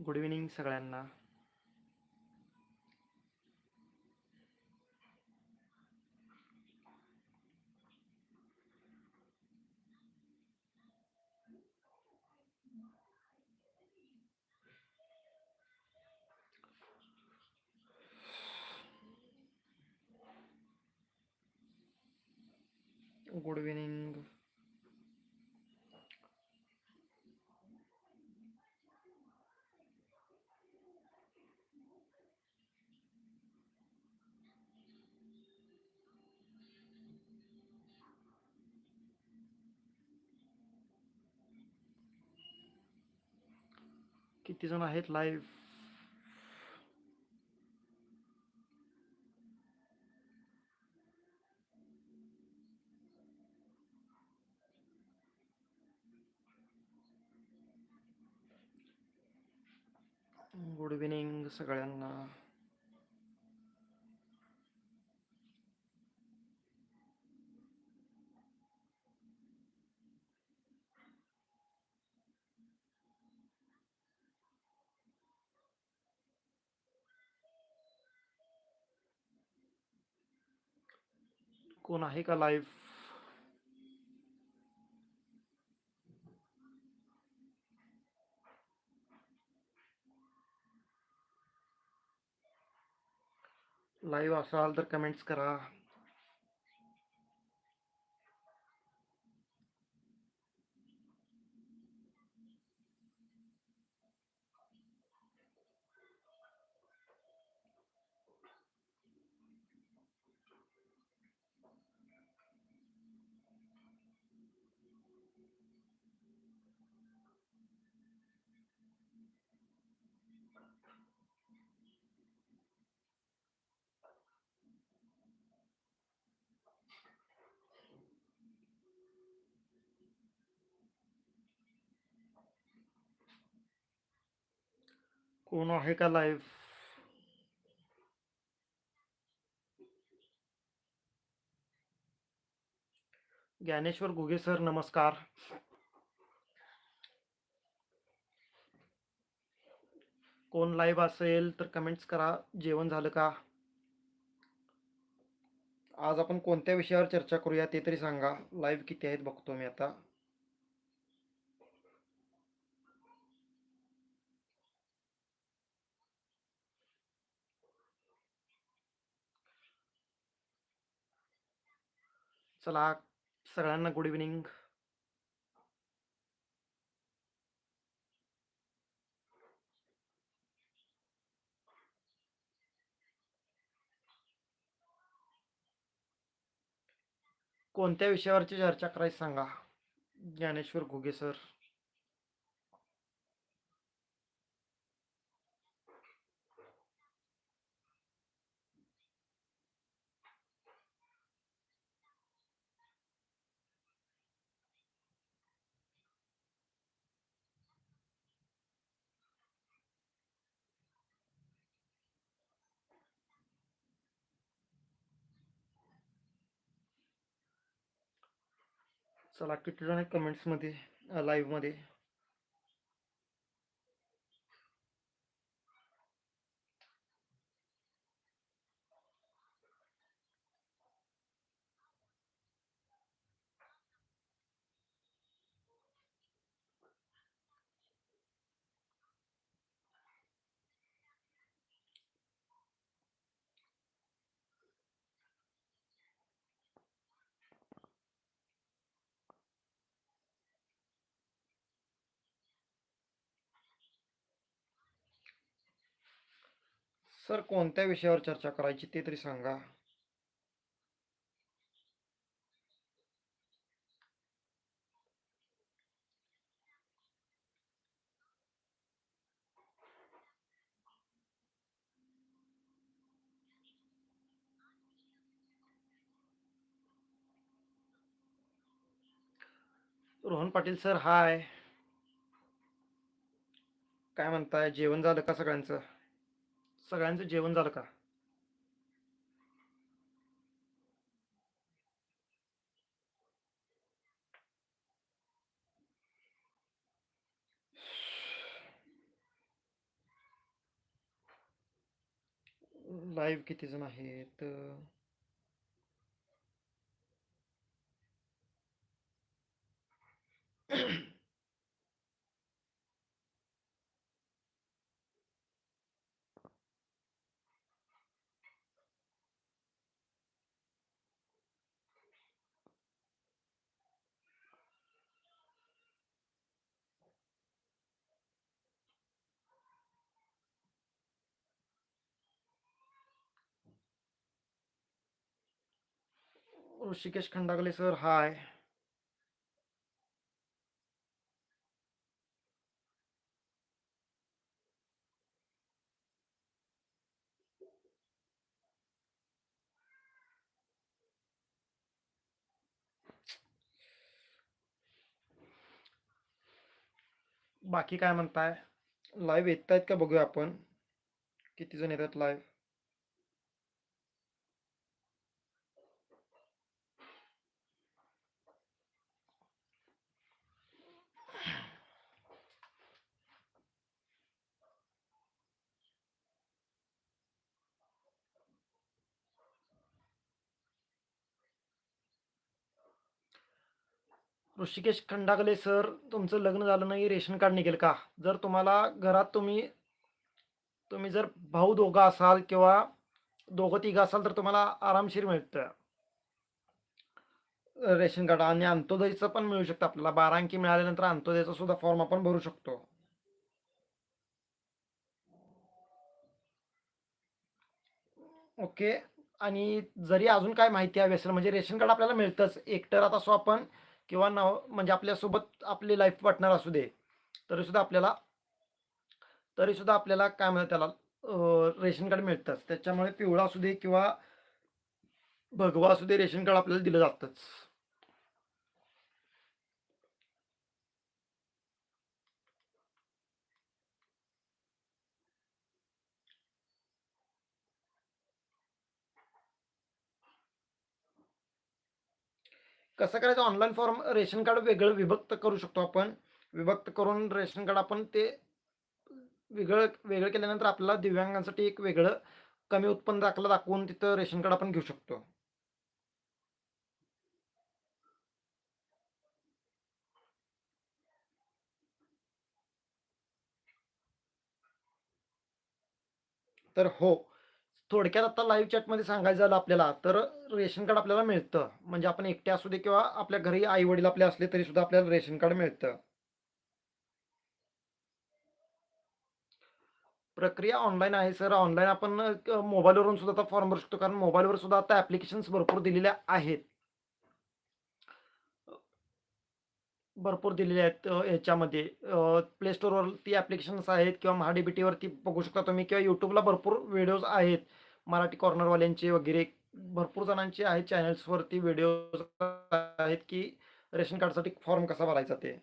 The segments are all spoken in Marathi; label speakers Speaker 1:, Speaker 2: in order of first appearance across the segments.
Speaker 1: गुड इव्हिनिंग सगळ्यांना गुड इव्हिनिंग किती जण आहेत लाईव्ह गुड इव्हिनिंग सगळ्यांना. कोण आहे का लाईव्ह लाईव्ह असाल तर कमेंट्स करा। कोण आहे का लाईफ ज्ञानेश्वर घुगे सर नमस्कार कोण लाईव्ह असेल तर कमेंट्स करा. जेवण झालं का? आज आपण कोणत्या विषयावर चर्चा करूया ते तरी सांगा. लाईव्ह किती आहेत बघतो मी आता. चला सगळ्यांना गुड इव्हिनिंग कोणत्या विषयावरची चर्चा करायची सांगा? ज्ञानेश्वर घुगे सर चला किती जण कमेंट्समध्ये लाईव्हमध्ये सर कोणत्या विषयावर चर्चा करायची ते तरी सांगा. Rohan Patil sir hi. काय म्हणताय? जेवण झालं का सगळ्यांचं? सगळ्यांचं जेवण झालं का? लाईव्ह किती जण आहेत? Hrishikesh Khandagale sir hi. बाकी काय म्हणताय? लाईव्ह येत आहेत का बघूया आपण? किती जण येतात लाईव्ह ऋषिकेश खंडागले सर तुमचं लग्न झालं नाही रेशन कार्ड निघेल का? जर तुम्हाला घरात तुम्ही तुम्ही जर भाऊ दोघं असाल किंवा दोघं तिघं असाल तर तुम्हाला आरामशीर मिळतं. रेशन कार्ड आणि अंत्योदयचं पण मिळू शकतं आपल्याला. बारा अंकी मिळाल्यानंतर अंत्योदयचा सुद्धा फॉर्म आपण भरू शकतो. ओके. आणि जरी अजून काय माहिती हवी असेल म्हणजे रेशन कार्ड आपल्याला मिळतंच. एकटरात असो आपण किंवा नाव म्हणजे आपल्यासोबत आपली लाईफ पार्टनर असू दे तरीसुद्धा आपल्याला तरीसुद्धा आपल्याला काय म्हणतात त्याला रेशन कार्ड मिळतंच. त्याच्यामुळे पिवळा असू दे किंवा भगवा असू दे रेशन कार्ड आपल्याला दिलं जातंच. कसं करायचं? ऑनलाईन फॉर्म रेशन कार्ड वेगळं विभक्त करू शकतो आपण. विभक्त करून रेशन कार्ड आपण ते वेगळं वेगळं केल्यानंतर आपल्याला दिव्यांगांसाठी एक वेगळं कमी उत्पन्न दाखला दाखवून तिथं रेशन कार्ड आपण घेऊ शकतो. तर हो थोडक्यात आता लाईव्ह चॅटमध्ये सांगायचं झालं आपल्याला तर रेशन कार्ड आपल्याला मिळतं. म्हणजे आपण एकटे असू दे किंवा आपल्या घरी आई वडील आपले असले तरी सुद्धा आपल्याला रेशन कार्ड मिळतं. प्रक्रिया ऑनलाईन आहे सर ऑनलाईन आपण मोबाईलवरून सुद्धा आता फॉर्म भरू शकतो. कारण मोबाईलवर सुद्धा आता ॲप्लिकेशन्स भरपूर दिलेल्या आहेत. भरपूर दिलेले आहेत याच्यामध्ये. ह्याच्यामध्ये प्ले स्टोअरवर ती ॲप्लिकेशन्स आहेत किंवा महाडीबीटीवरती बघू शकता तुम्ही किंवा यूट्यूबला भरपूर व्हिडिओज आहेत. मराठी कॉर्नरवाल्यांचे वगैरे भरपूर जणांचे आहेत चॅनल्सवरती व्हिडिओज आहेत की रेशन कार्डसाठी फॉर्म कसा भरायचा ते.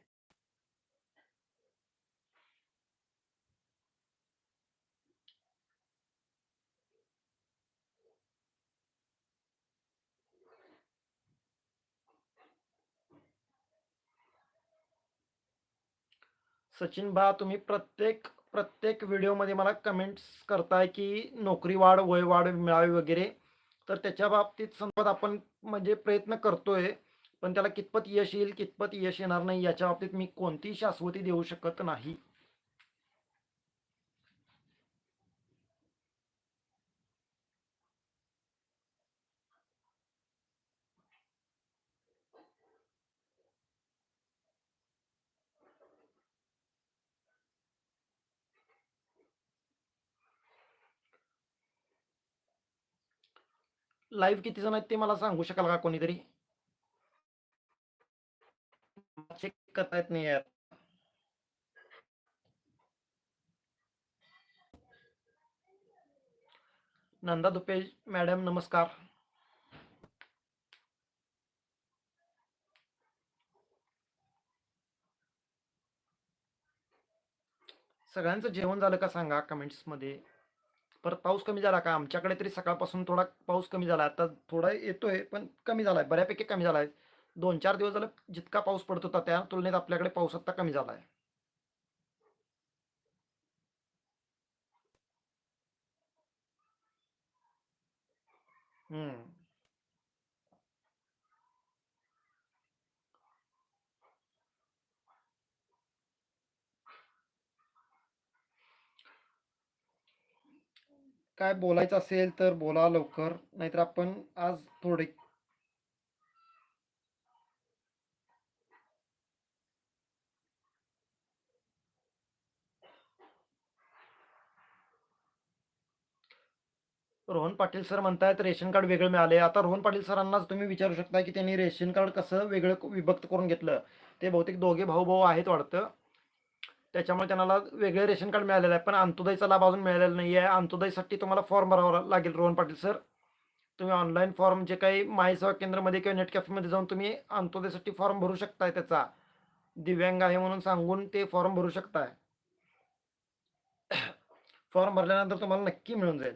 Speaker 1: सचिन भा तुम्ही प्रत्येक प्रत्येक व्हिडिओमध्ये मला कमेंट्स करताय की नोकरी वाढ वय वाढ मिळावी वगैरे. तर त्याच्या बाबतीत संदर्भात आपण म्हणजे प्रयत्न करतोय पण त्याला कितपत यश येईल कितपत यश येणार नाही याच्या बाबतीत मी कोणतीही शाश्वती देऊ शकत नाही. लाईव्ह किती जण आहेत ते मला सांगू शकाल का कोणीतरी? चेक करता येत नाही यार. नंदा दुपे मॅडम नमस्कार. सगळ्यांचं जेवण झालं का सांगा कमेंट्समध्ये? परत पाऊस कमी झाला का? आमच्याकडे तरी सकाळपासून थोडा पाऊस कमी झाला. आता थोडा येतोय पण कमी झालाय. बऱ्यापैकी कमी झालाय. दोन चार दिवस झालं जितका पाऊस पडत होता त्या तुलनेत आपल्याकडे पाऊस आता कमी झाला आहे हम्म. काय बोलायचं असेल तर बोला लवकर नाहीतर आपण आज थोडे रोहन पाटील सर म्हणतायत रेशन कार्ड वेगळं मिळाले आता रोहन पाटील सरांनाच तुम्ही विचारू शकता की त्यांनी रेशन कार्ड कसं वेगळं विभक्त करून घेतलं. ते बहुतेक दोघे भाऊ भाऊ आहेत वाटतं. त्याच्यामुळे त्यांना वेगळे रेशन कार्ड मिळालेलं आहे. पण अंत्योदयचा लाभ अजून मिळालेला नाही आहे अंत्योदयसाठी तुम्हाला फॉर्म भरावा लागेल रोहन पाटील सर तुम्ही ऑनलाईन फॉर्म जे काही माय सेवा केंद्रामध्ये किंवा नेट कॅफेमध्ये जाऊन तुम्ही अंत्योदयसाठी फॉर्म भरू शकताय त्याचा. दिव्यांग आहे म्हणून सांगून ते फॉर्म भरू शकताय. फॉर्म भरल्यानंतर तुम्हाला नक्की मिळून जाईल.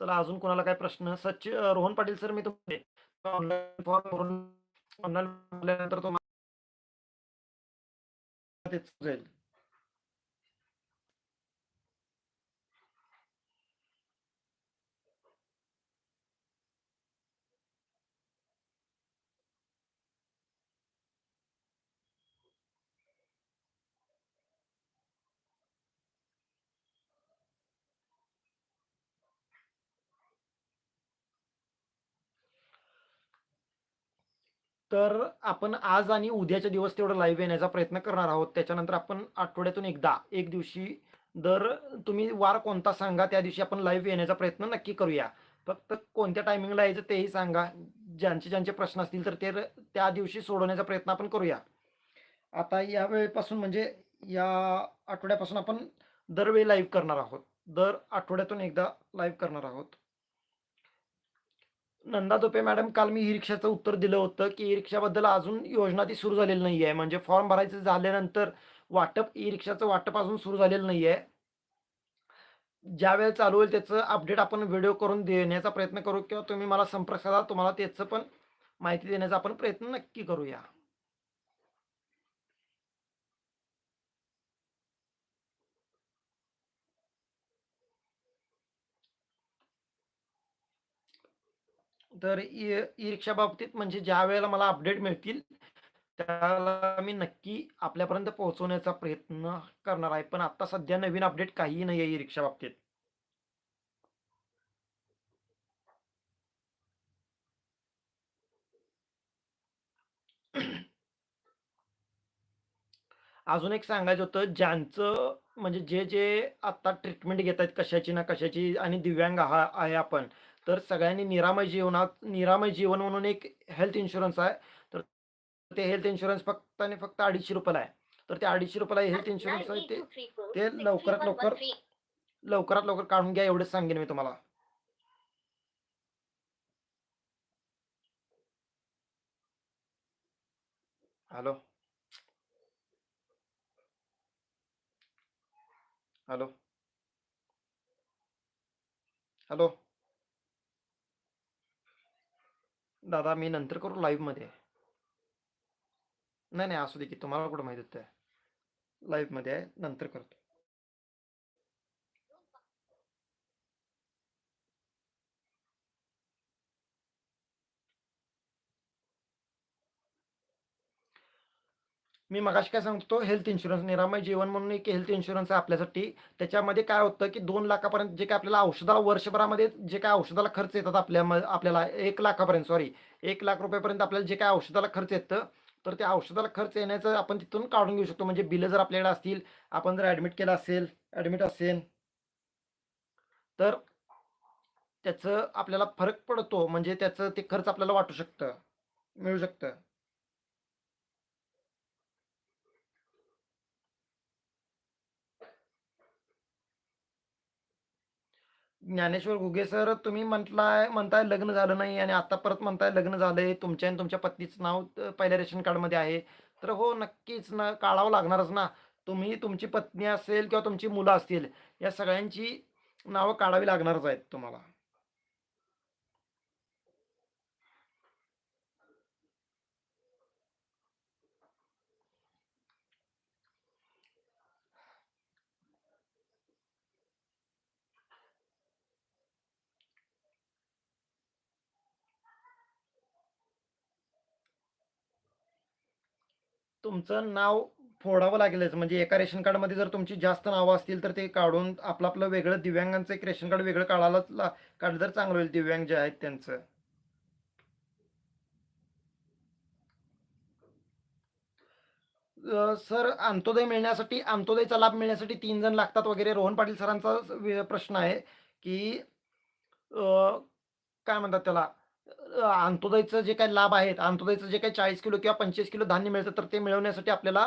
Speaker 1: चला अजून कोणाला काय प्रश्न? सचिन रोहन पाटील सर मी तुम्ही ऑनलाईन फॉर्म भरून ऑनलाईन भरल्यानंतर तुम्हाला तेच जाईल तर आपण आज आणि उद्याच्या दिवस तेवढं लाईव्ह येण्याचा प्रयत्न करणार आहोत. त्याच्यानंतर आपण आठवड्यातून एकदा एक दिवशी दर तुम्ही वार कोणता सांगा त्या दिवशी आपण लाईव्ह येण्याचा प्रयत्न नक्की करूया. फक्त कोणत्या टायमिंगला यायचं तेही सांगा. ज्यांचे ज्यांचे प्रश्न असतील तर ते र- त्या दिवशी सोडवण्याचा प्रयत्न आपण करूया. आता या वेळेपासून म्हणजे या आठवड्यापासून आपण दरवेळी लाईव्ह करणार आहोत. दर आठवड्यातून एकदा लाईव्ह करणार आहोत. नंदा दोपे मॅडम काल मी ई रिक्षाचं उत्तर दिलं होतं की ई रिक्षाबद्दल अजून योजना ती सुरू झालेली नाही आहे म्हणजे फॉर्म भरायचं झाल्यानंतर वाटप ई रिक्षाचं वाटप अजून सुरू झालेलं नाही आहे ज्या वेळेला चालू होईल त्याचं अपडेट आपण व्हिडिओ करून देण्याचा प्रयत्न करू किंवा तुम्ही मला संपर्क साधा तुम्हाला त्याचं पण माहिती देण्याचा आपण प्रयत्न नक्की करूया. तर ई रिक्षा बाबतीत म्हणजे ज्या वेळेला मला अपडेट मिळतील त्याला मी नक्की आपल्यापर्यंत पोहोचवण्याचा प्रयत्न करणार आहे. पण आता सध्या नवीन अपडेट काहीही नाही आहे ई रिक्षा बाबतीत. अजून एक सांगायचं होतं ज्यांचं म्हणजे जे जे आता ट्रीटमेंट घेत आहेत कशाची ना कशाची आणि दिव्यांग आहे आपण तर सगळ्यांनी निरामय जीवनात निरामय जीवन म्हणून एक हेल्थ इन्शुरन्स आहे. तर ते हेल्थ इन्शुरन्स फक्त आणि फक्त अडीचशे रुपयाला आहे. तर ते अडीचशे रुपयाला हेल्थ इन्शुरन्स आहे ते ते लवकरात लवकर लवकरात लवकर काढून घ्या एवढंच सांगेन मी तुम्हाला. हॅलो. हॅलो. हॅलो. दादा मी नंतर करू लाईव्हमध्ये नाही नाही असू दे की तुम्हाला कुठं माहीत होतं. लाईव्हमध्ये आहे नंतर करतो. मी मगाशी काय सांगतो हेल्थ इन्शुरन्स निरामय जीवन म्हणून एक हेल्थ इन्शुरन्स आहे आपल्यासाठी. त्याच्यामध्ये काय होतं की दोन लाखापर्यंत जे काय आपल्याला औषधाला वर्षभरामध्ये जे काय औषधाला खर्च येतात आपल्या आपल्याला एक लाखापर्यंत सॉरी एक लाख रुपयापर्यंत आपल्याला जे काय औषधाला खर्च येतं तर त्या औषधाला खर्च येण्याचं आपण तिथून काढून घेऊ शकतो. म्हणजे बिलं जर आपल्याकडे असतील आपण जर ॲडमिट केलं असेल ॲडमिट असेल तर त्याचं आपल्याला फरक पडतो. म्हणजे त्याचं ते खर्च आपल्याला वाटू शकतं मिळू शकतं. ज्ञानेश्वर घुगे सर तुम्ही म्हटलाय म्हणताय लग्न झालं नाही आणि आता परत म्हणताय लग्न झालंय. तुमच्या आणि तुमच्या पत्नीचं नाव पहिल्या रेशन कार्डमध्ये आहे. तर हो नक्कीच ना काढावं लागणारच ना. तुम्ही तुमची पत्नी असेल किंवा तुमची मुलं असतील या सगळ्यांची नावं काढावी लागणारच आहेत तुम्हाला. तुमचं नाव फोडावं लागेलच म्हणजे एका रेशन कार्डमध्ये जर तुमची जास्त नावं असतील तर ते काढून आपलं आपलं वेगळं दिव्यांगांचं एक रेशन कार्ड वेगळं काढायला ला- काढलं तर चांगलं होईल दिव्यांग जे आहेत त्यांचं. सर अंत्योदय मिळण्यासाठी अंत्योदयचा लाभ मिळण्यासाठी तीन जण लागतात वगैरे. रोहन पाटील सरांचा प्रश्न आहे की काय म्हणतात त्याला? अंत्योदयचं जे काही लाभ आहेत अंत्योदयचं जे काही चाळीस किलो किंवा पंचवीस किलो धान्य मिळतं तर ते मिळवण्यासाठी आपल्याला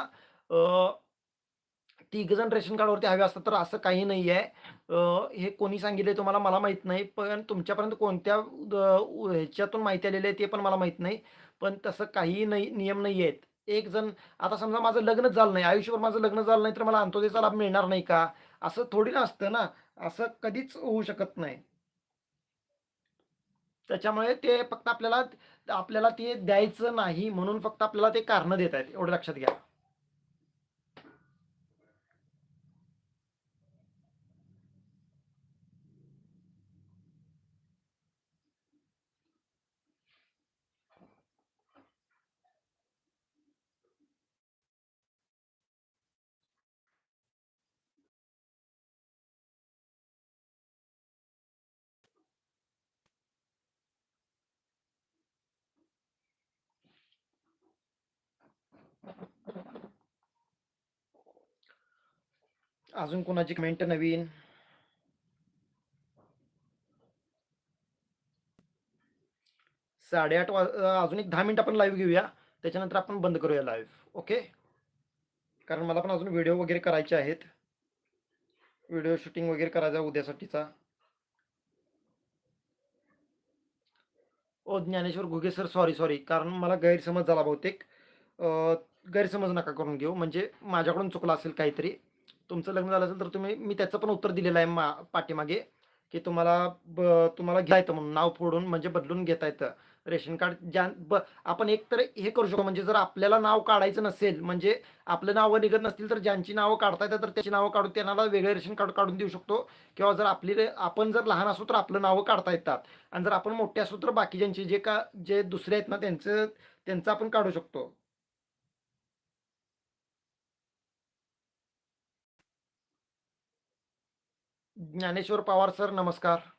Speaker 1: तिघ जण रेशन कार्डवरती हवे असतात तर असं काही नाही आहे हे कोणी सांगितले तुम्हाला मला माहीत नाही पण तुमच्यापर्यंत कोणत्या ह्याच्यातून माहिती आलेली आहे ते पण मला माहीत नाही पण तसं काही नाही नियम नाही आहेत एक जण आता समजा माझं लग्नच झालं नाही आयुष्यभर माझं लग्न झालं नाही तर मला अंत्योदयचा लाभ मिळणार नाही का? असं थोडी ना असतं ना असं कधीच होऊ शकत नाही. त्याच्यामुळे ते फक्त आपल्याला आपल्याला ते द्यायचं नाही म्हणून फक्त आपल्याला ते कारणं देत आहेत एवढं लक्षात घ्या. अजून कोणाची कमेंट नवीन? साडेआठ वा अजून एक दहा मिनिट आपण लाईव्ह घेऊया. त्याच्यानंतर आपण बंद करूया लाईव्ह ओके कारण मला पण अजून व्हिडिओ वगैरे करायचे आहेत. व्हिडिओ शूटिंग वगैरे करायचा उद्यासाठीचा. ओ Dnyaneshwar Ghuge sir sorry sorry कारण मला गैरसमज झाला बहुतेक. गैरसमज नका करून घेऊ. म्हणजे माझ्याकडून चुकला असेल काहीतरी. तुमचं लग्न झालं असेल तर तुम्ही मी त्याचं पण उत्तर दिलेलं आहे मा पाठीमागे की तुम्हाला ब तुम्हाला घेता येतं म्हणून नाव फोडून म्हणजे बदलून घेता येतं. रेशन कार्ड ज्या ब आपण एक तर हे करू शकतो म्हणजे जर आपल्याला नाव काढायचं नसेल म्हणजे आपलं नावं निघत नसतील तर ज्यांची नावं काढता येतात तर त्याची नावं काढून त्यांना वेगळे रेशन कार्ड काढून देऊ शकतो. किंवा जर आपली रे- आपण जर लहान असू तर आपलं नावं काढता येतात. आणि जर आपण मोठे असू तर बाकी ज्यांचे जे का जे दुसरे आहेत ना त्यांचं त्यांचं आपण काढू शकतो. ज्ञानेश्वर पवार सर नमस्कार.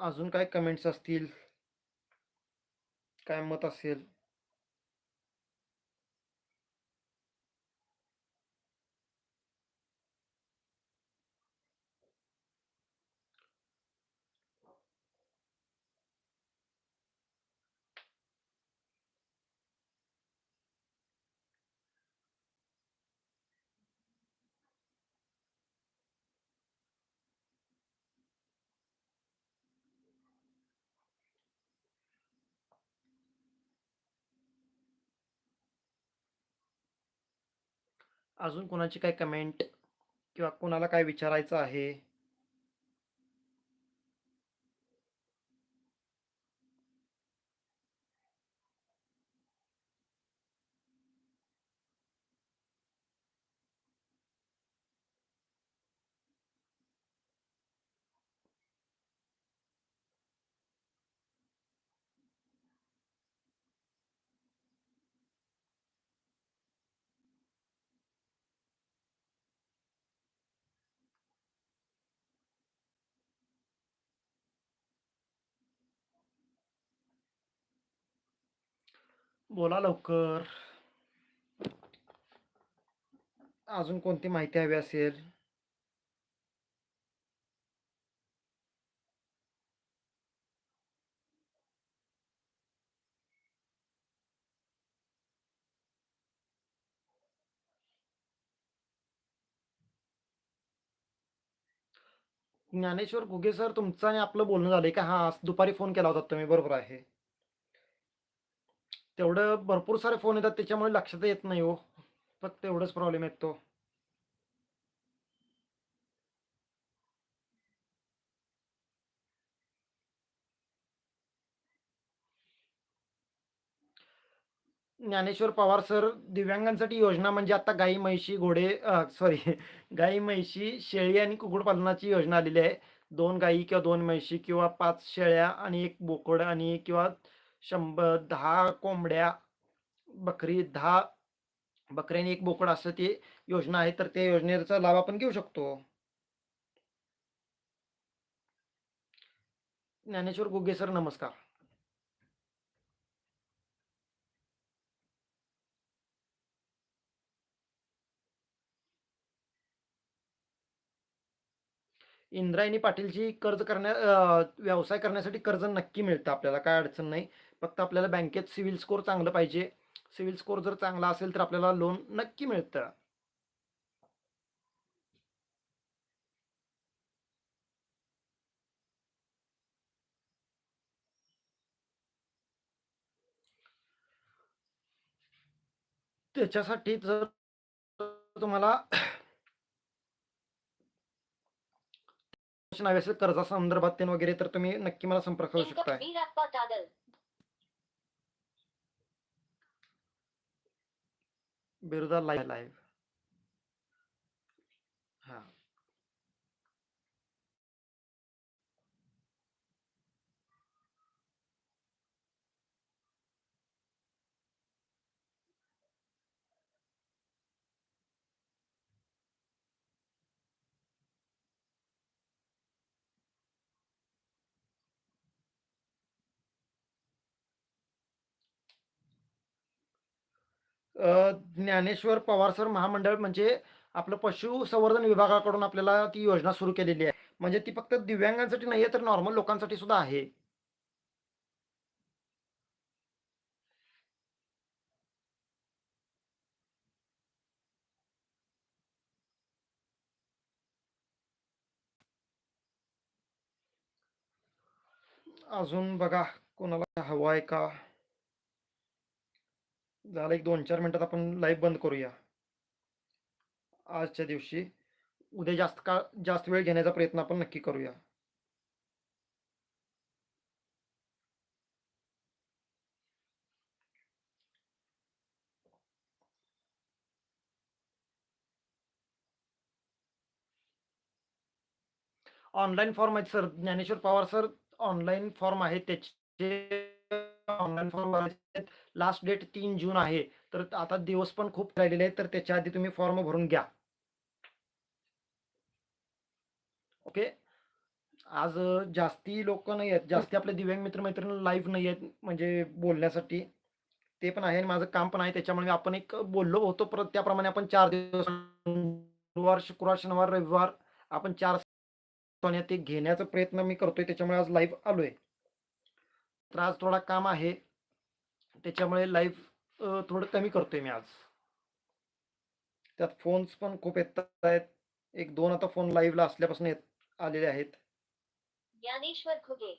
Speaker 1: अजून काय कमेंट्स असतील? काय मत असेल? अजून कोणाची काय कमेंट किंवा कोणाला काय विचारायचं आहे? बोला लवकर. अजून कोणती माहिती हवी असेल? ज्ञानेश्वर घुगे सर तुमचं आणि आपलं बोलणं झालंय का? हा आज दुपारी फोन केला होता तुम्ही बरोबर आहे. तेवढं भरपूर सारे फोन येतात त्याच्यामुळे लक्षात येत नाही हो. फक्त एवढाच प्रॉब्लेम येतो. ज्ञानेश्वर पवार सर दिव्यांगांसाठी योजना म्हणजे आता गाई म्हैशी घोडे सॉरी गाई म्हैशी शेळी आणि कुक्कुटपालनाची योजना आलेली आहे. दोन गाई किंवा दोन म्हैशी किंवा पाच शेळ्या आणि एक बोकड आणि किंवा शंभर दहा कोंबड्या बकरी दहा बकरी आणि एक बोकड असं ते योजना आहे तर त्या योजनेचा लाभ आपण घेऊ शकतो. ज्ञानेश्वर गुगे सर नमस्कार. इंद्रायणी पाटीलची कर्ज करण्या व्यवसाय करण्यासाठी कर्ज नक्की मिळतं आपल्याला काय अडचण नाही. फक्त आपल्याला बँकेत सिव्हिल स्कोर चांगलं पाहिजे. सिव्हिल स्कोर जर चांगला असेल तर आपल्याला लोन नक्की मिळतं. त्याच्यासाठी जर तुम्हाला कर्जा संदर्भात वगैरे तर तुम्ही नक्की मला संपर्क करू शकताय. बिरुदा लाईव्ह ज्ञानेश्वर पवार सर महामंडळ म्हणजे आपलं पशुसंवर्धन विभागाकडून आपल्याला ती योजना सुरू केलेली आहे. म्हणजे ती फक्त दिव्यांगांसाठी नाही तर नॉर्मल लोकांसाठी सुद्धा आहे. अजून बघा कोणाला हवं आहे का? झालं एक दोन चार मिनिटात आपण लाईव्ह बंद करूया. आजच्या दिवशी. उद्या जास्त काळ जास्त वेळ घेण्याचा प्रयत्न आपण नक्की करूया. ऑनलाईन फॉर्म आहेत sir Dnyaneshwar Pawar sir online form आहे त्याचे ऑनलाईन फॉर्म भरायचे लास्ट डेट तीन जून आहे. तर आता दिवस पण खूप राहिलेले आहेत. तर त्याच्या आधी तुम्ही फॉर्म भरून घ्या. ओके आज जास्ती लोक नाही आहेत. जास्ती आपले दिव्यांग मित्र मैत्रिणी लाईव्ह नाही आहेत. म्हणजे बोलण्यासाठी. ते पण आहे आणि माझं काम पण आहे. त्याच्यामुळे आपण एक बोललो होतो. परत त्याप्रमाणे आपण चार दिवस गुरुवार शुक्रवार शनिवार रविवार आपण चार ते घेण्याचा प्रयत्न मी करतोय. त्याच्यामुळे आज लाईव्ह आलोय. तर आज थोडा काम आहे. त्याच्यामुळे लाईव्ह थोडं कमी करतोय मी आज. त्यात फोन्स पण खूप येत आहेत. एक दोन आता फोन लाईव्हला असल्यापासून येत आलेले आहेत.
Speaker 2: Dnyaneshwar Khuge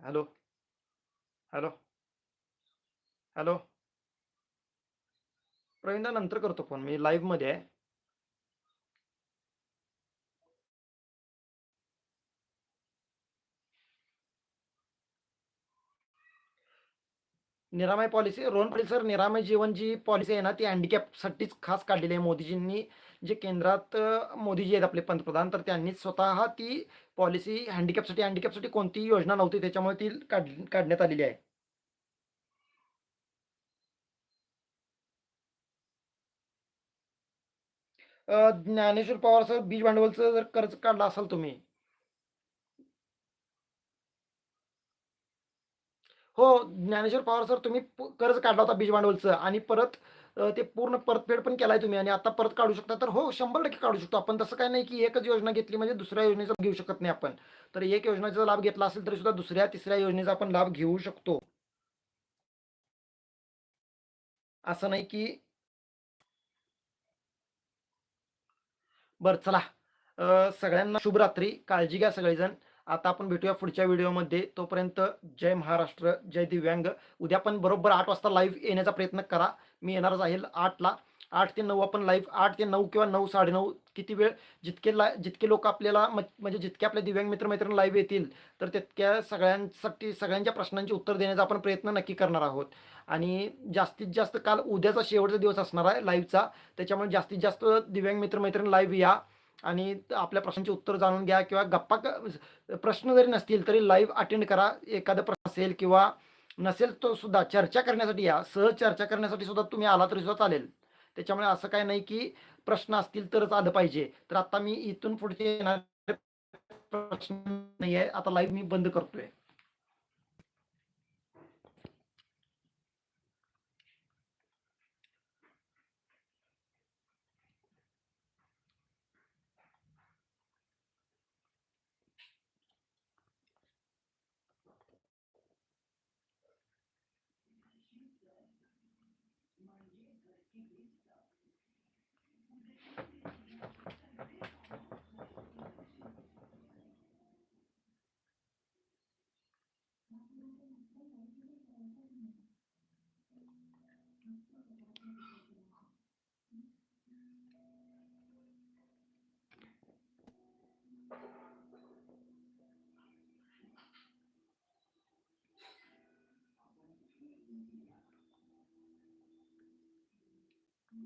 Speaker 1: hello. Hello. Hello. प्रवीणदा नंतर करतो फोन मी लाईव्हमध्ये आहे. निरामय पॉलिसी रोहन पाटील सर निरामय जीवन जी पॉलिसी आहे ना ती हँडिकॅपसाठीच खास काढलेली आहे मोदीजींनी. जे केंद्रात मोदीजी आहेत आपले पंतप्रधान तर त्यांनी स्वतः ती पॉलिसी हँडिकॅपसाठी हँडिकॅपसाठी कोणतीही योजना नव्हती त्याच्यामुळे ती काढ काढण्यात आलेली आहे. ज्ञानेश्वर पवार सर बीज भांडवलचं जर कर्ज काढला असाल तुम्ही हो ज्ञानेश्वर पवार सर तुम्ही कर्ज काढला होता बीज भांडवलचं आणि परत ते पूर्ण परतफेड पण केलाय तुम्ही आणि आता परत काढू शकता. तर हो शंभर टक्के काढू शकतो. आपण तसं काय नाही की एकच योजना घेतली म्हणजे दुसऱ्या योजनेचा घेऊ शकत नाही आपण. तर एक योजनेचा लाभ घेतला असेल तरी सुद्धा दुसऱ्या तिसऱ्या योजनेचा आपण लाभ घेऊ शकतो. असं नाही की बरं चला. सगळ्यांना शुभरात्री. काळजी घ्या सगळेजण. आता आपण भेटूया पुढच्या व्हिडिओमध्ये. तोपर्यंत जय महाराष्ट्र जय दिव्यांग. उद्या पण बरोबर आठ वाजता लाईव्ह येण्याचा प्रयत्न करा. मी येणारच आहे आठला. आठ ते नऊ आपण लाईव्ह आठ ते नऊ किंवा नऊ साडेनऊ किती वेळ? जितके ला जितके लोक आपल्याला म्हणजे जितके आपले दिव्यांग मित्रमैत्रीण लाईव्ह येतील तर तितक्या सगळ्यांसाठी सगळ्यांच्या प्रश्नांची उत्तर देण्याचा आपण प्रयत्न नक्की करणार आहोत. आणि जास्तीत जास्त काल उद्याचा शेवटचा दिवस असणार आहे लाईव्हचा त्याच्यामुळे जास्तीत जास्त दिव्यांग मित्रमैत्रीण लाईव्ह या. आणि आपल्या प्रश्नांची उत्तर जाणून घ्या किंवा गप्पा प्रश्न जरी नसतील तरी लाईव्ह अटेंड करा. एखादा प्रश्न असेल किंवा नसेल तो सुद्धा चर्चा करण्यासाठी या. सहज चर्चा करण्यासाठी सुद्धा तुम्ही आला तरी सुद्धा चालेल. त्याच्यामुळे असं काय नाही की प्रश्न असतील तरच आलं पाहिजे. तर आता मी इथून पुढचे येणारे प्रश्न नाही आहे आता लाईव्ह मी बंद करतोय.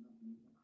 Speaker 1: Thank you.